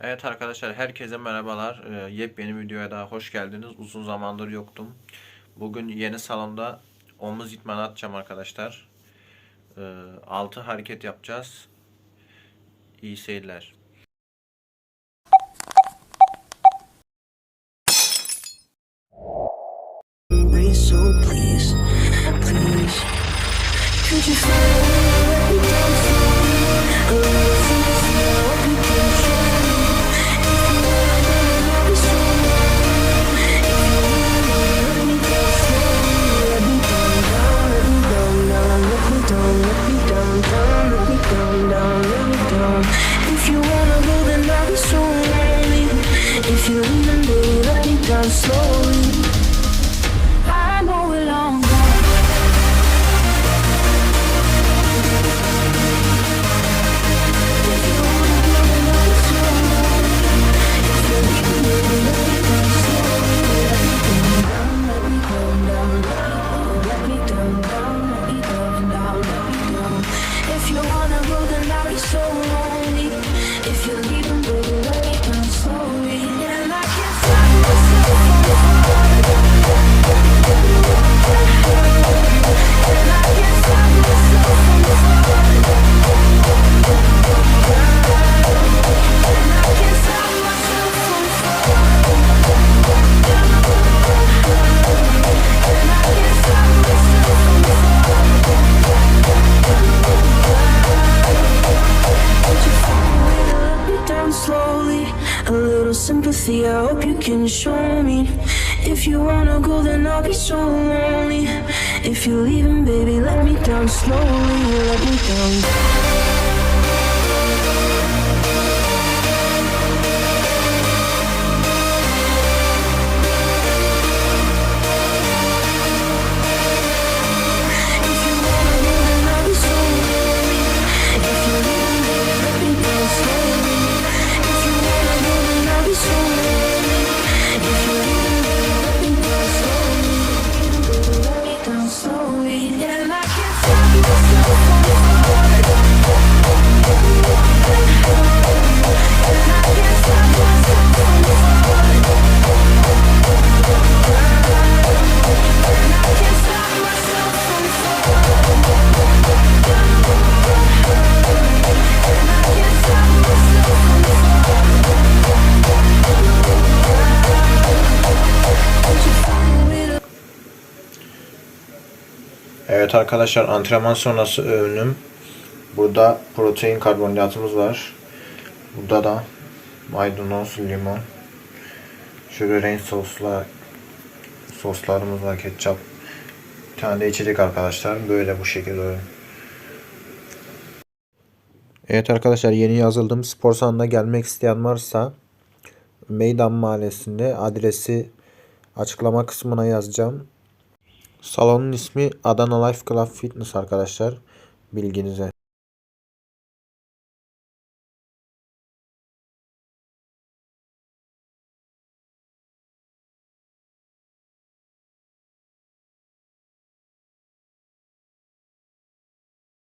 Evet arkadaşlar herkese merhabalar. Ee, yepyeni videoya daha hoş geldiniz. Uzun zamandır yoktum. Bugün yeni salonda omuz itmanı atacağım arkadaşlar. Ee, 6 hareket yapacağız. İyi seyirler. Could you find slowly. A little sympathy, I hope you can show me. If you wanna go, then I'll be so lonely. If you're leaving, baby, let me down slowly. Let me down. Evet arkadaşlar antrenman sonrası öğünüm. Burada protein karbonhidratımız var. Burada da maydanoz, limon. Şöyle renk sosla soslarımız var, ketçap. Bir tane de içecek arkadaşlar. Böyle bu şekilde öğün. Evet arkadaşlar yeni yazıldım. Spor salonuna gelmek isteyen varsa Meydan Mahallesi'nde adresi açıklama kısmına yazacağım. Salonun ismi Adana Life Club Fitness arkadaşlar. Bilginize.